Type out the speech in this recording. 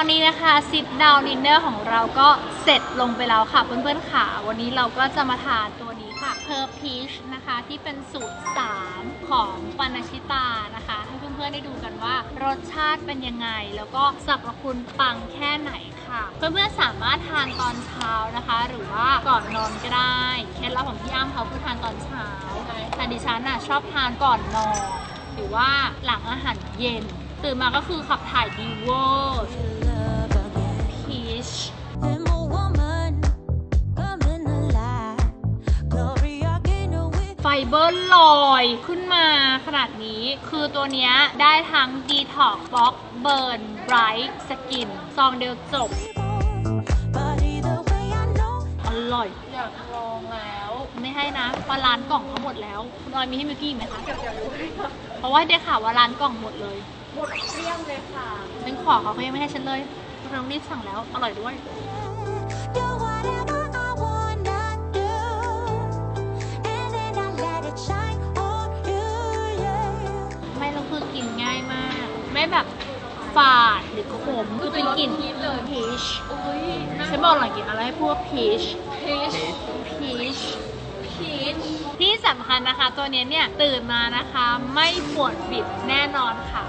ตอนนี้นะคะซิดดาวดินเนอร์ของเราก็เสร็จลงไปแล้วค่ะเพื่อนๆค่ะ วันนี้เราก็จะมาทานตัวนี้ค่ะเพอร์พีชนะคะที่เป็นสูตร 3 ของปานาชิตานะคะ ให้เพื่อนๆได้ดูกันว่ารสชาติเป็นยังไง แล้วก็สรรพคุณปังแค่ไหนค่ะ เพื่อนๆสามารถทานตอนเช้านะคะ หรือว่าก่อนนอนก็ได้เคล็ดลับของพี่อ้ำเขาคือทานตอนเช้าแต่ดิฉันน่ะชอบทานก่อนนอนหรือว่าหลังอาหารเย็น ตื่นมาก็คือขับถ่ายดีเวอร์พีชไฟเบอร์ลอยขึ้นมาขนาดนี้ คือตัวนี้ได้ทั้งดีท็อกบล็อกเบิร์นไบรท์สกิน ซองเดียวจบ อร่อย อยากลองแล้ว ไม่ให้นะเพราะร้านกล่องเขาหมดแล้ว คุณออยมีให้มิวกี้ไหมคะ เพราะว่าได้ข่าวว่าร้านกล่องหมดเลย หมดเกลี้ยงเลยค่ะ ฉันขอเขาเขายังไม่ให้ฉันเลยเราต้องรีบสั่งแล้ว อร่อยด้วย do whatever I wanna do, and then I let it shine on you. Yeah. ไม่แล้วคือกินง่ายมาก ไม่แบบฝาดหรือขมคือเป็นกลิ่นเลยพีชฉันบอกหน่อยกินอะไรให้พวกพีชพีชพีช ชีสที่สำคัญนะคะ ตัวนี้เนี่ยตื่นมานะคะ ไม่ปวดบิดแน่นอนค่ะ